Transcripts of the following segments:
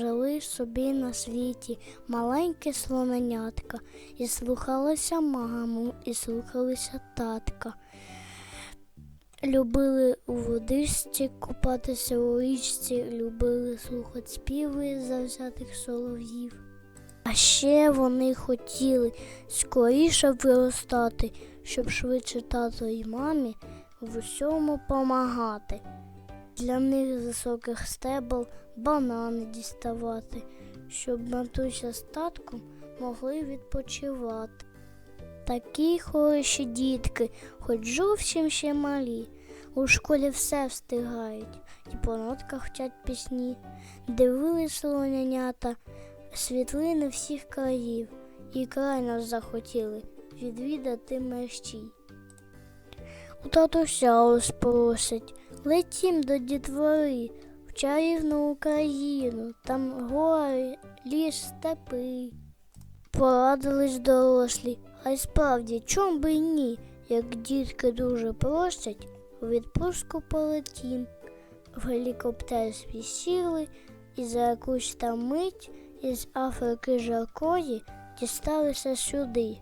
жили собі на світі маленьке слоненятка, і слухалися маму, і слухалися татка. Любили у водичці купатися у річці, любили слухати співи завзятих солов'їв. А ще вони хотіли скоріше виростати, щоб швидше тато і мамі в усьому помагати. Для них з високих стебел банани діставати, щоб матуся з татком могли відпочивати. Такі хороші дітки, хоч зовсім ще малі, у школі все встигають, і по нотках вчать пісні, дивились слонянята, світлини всіх країв, і край нас захотіли відвідати мерщій. У татуся ось просить, летім до дітвори, в чарівну Україну, там гори, ліс, степи. Порадились дорослі, а й справді, чом би ні, як дітки дуже просять, у відпустку полетім. В гелікоптер свій сіли, і за якусь там мить із Африки жаркої дісталися сюди.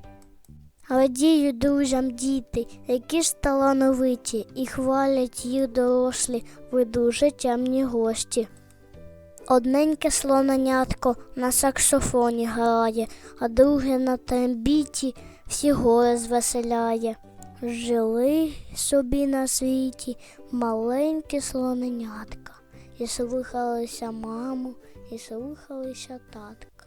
Радію друзям діти, які ж талановиті, і хвалять їх дорослі, ви дуже темні гості. Одненьке слоненятко на саксофоні грає, а друге на трембіті всі гори звеселяє. Жили собі на світі маленькі слоненятка, і слухалися маму, і слухалися татка.